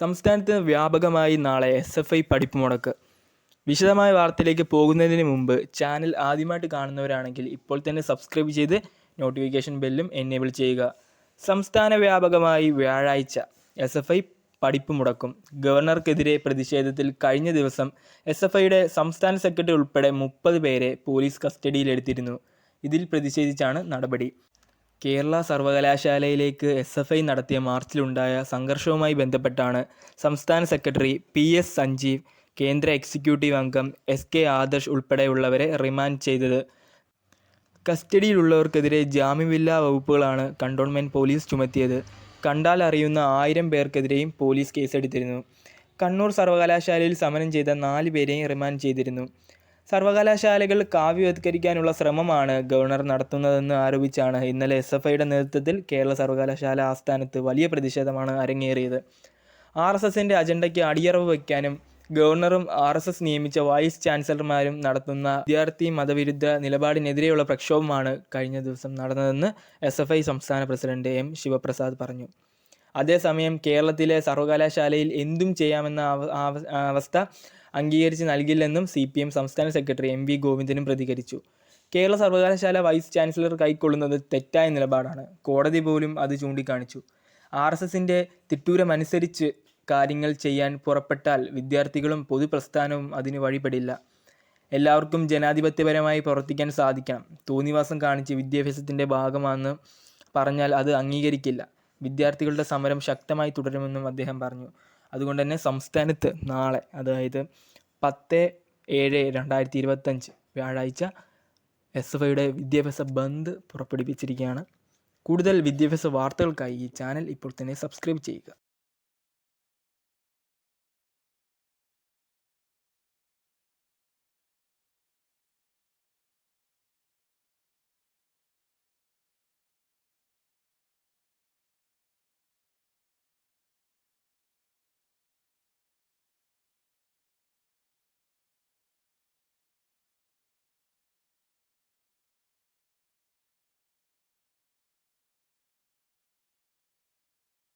സംസ്ഥാനത്ത് വ്യാപകമായി നാളെ എസ് എഫ് ഐ പഠിപ്പ് മുടക്ക്. വിശദമായ വാർത്തയിലേക്ക് പോകുന്നതിന് മുമ്പ് ചാനൽ ആദ്യമായിട്ട് കാണുന്നവരാണെങ്കിൽ ഇപ്പോൾ തന്നെ സബ്സ്ക്രൈബ് ചെയ്ത് നോട്ടിഫിക്കേഷൻ ബെല്ലും എനേബിൾ ചെയ്യുക. സംസ്ഥാന വ്യാപകമായി വ്യാഴാഴ്ച എസ് എഫ് ഐ പഠിപ്പ് മുടക്കും. ഗവർണർക്കെതിരെ പ്രതിഷേധത്തിൽ കഴിഞ്ഞ ദിവസം എസ് എഫ് ഐയുടെ സംസ്ഥാന സെക്രട്ടറി ഉൾപ്പെടെ മുപ്പത് പേരെ പോലീസ് കസ്റ്റഡിയിലെടുത്തിരുന്നു. ഇതിൽ പ്രതിഷേധിച്ചാണ് നടപടി. കേരള സർവകലാശാലയിലേക്ക് എസ് എഫ് ഐ നടത്തിയ മാർച്ചിലുണ്ടായ സംഘർഷവുമായി ബന്ധപ്പെട്ടാണ് സംസ്ഥാന സെക്രട്ടറി പി എസ് സഞ്ജീവ് കേന്ദ്ര എക്സിക്യൂട്ടീവ് അംഗം എസ് കെ ആദർശ് ഉൾപ്പെടെയുള്ളവരെ റിമാൻഡ് ചെയ്തത്. കസ്റ്റഡിയിലുള്ളവർക്കെതിരെ ജാമ്യമില്ലാ വകുപ്പുകളാണ് കണ്ടോൺമെന്റ് പോലീസ് ചുമത്തിയത്. കണ്ടാൽ അറിയുന്ന ആയിരം പേർക്കെതിരെയും പോലീസ് കേസെടുത്തിരുന്നു. കണ്ണൂർ സർവകലാശാലയിൽ സമരം ചെയ്ത നാല് പേരെയും റിമാൻഡ് ചെയ്തിരുന്നു. സർവകലാശാലകൾ കാവ്യവത്കരിക്കാനുള്ള ശ്രമമാണ് ഗവർണർ നടത്തുന്നതെന്ന് ആരോപിച്ചാണ് ഇന്നലെ എസ് എഫ് ഐയുടെ നേതൃത്വത്തിൽ കേരള സർവകലാശാല ആസ്ഥാനത്ത് വലിയ പ്രതിഷേധമാണ് അരങ്ങേറിയത്. ആർ എസ് എസിന്റെ അജണ്ടയ്ക്ക് അടിയറവ് വയ്ക്കാനും ഗവർണറും ആർ എസ് എസ് നിയമിച്ച വൈസ് ചാൻസലർമാരും നടത്തുന്ന വിദ്യാർത്ഥി മതവിരുദ്ധ നിലപാടിനെതിരെയുള്ള പ്രക്ഷോഭമാണ് കഴിഞ്ഞ ദിവസം നടന്നതെന്ന് എസ് എഫ് ഐ സംസ്ഥാന പ്രസിഡന്റ് എം ശിവപ്രസാദ് പറഞ്ഞു. അതേസമയം കേരളത്തിലെ സർവകലാശാലയിൽ എന്തും ചെയ്യാമെന്ന അവസ്ഥ അംഗീകരിച്ച് നൽകില്ലെന്നും സി പി എം സംസ്ഥാന സെക്രട്ടറി എം വി ഗോവിന്ദനും പ്രതികരിച്ചു. കേരള സർവകലാശാല വൈസ് ചാൻസലർ കൈക്കൊള്ളുന്നത് തെറ്റായ നിലപാടാണ്. കോടതി പോലും അത് ചൂണ്ടിക്കാണിച്ചു. ആർ എസ് എസിന്റെ തിട്ടൂരമനുസരിച്ച് കാര്യങ്ങൾ ചെയ്യാൻ പുറപ്പെട്ടാൽ വിദ്യാർത്ഥികളും പൊതുപ്രസ്ഥാനവും അതിന് വഴിപ്പെടില്ല. എല്ലാവർക്കും ജനാധിപത്യപരമായി പ്രവർത്തിക്കാൻ സാധിക്കണം. തോന്നിവാസം കാണിച്ച് വിദ്യാഭ്യാസത്തിന്റെ ഭാഗമാണെന്ന് പറഞ്ഞാൽ അത് അംഗീകരിക്കില്ല. വിദ്യാർത്ഥികളുടെ സമരം ശക്തമായി തുടരുമെന്നും അദ്ദേഹം പറഞ്ഞു. അതുകൊണ്ട് തന്നെ സംസ്ഥാനത്ത് നാളെ അതായത് പത്ത് ഏഴ് രണ്ടായിരത്തി ഇരുപത്തഞ്ച് വ്യാഴാഴ്ച എസ് എഫ് ഐയുടെ വിദ്യാഭ്യാസ ബന്ദ് പുറപ്പെടുവിച്ചിരിക്കുകയാണ്. കൂടുതൽ വിദ്യാഭ്യാസ വാർത്തകൾക്കായി ഈ ചാനൽ ഇപ്പോൾ തന്നെ സബ്സ്ക്രൈബ് ചെയ്യുക.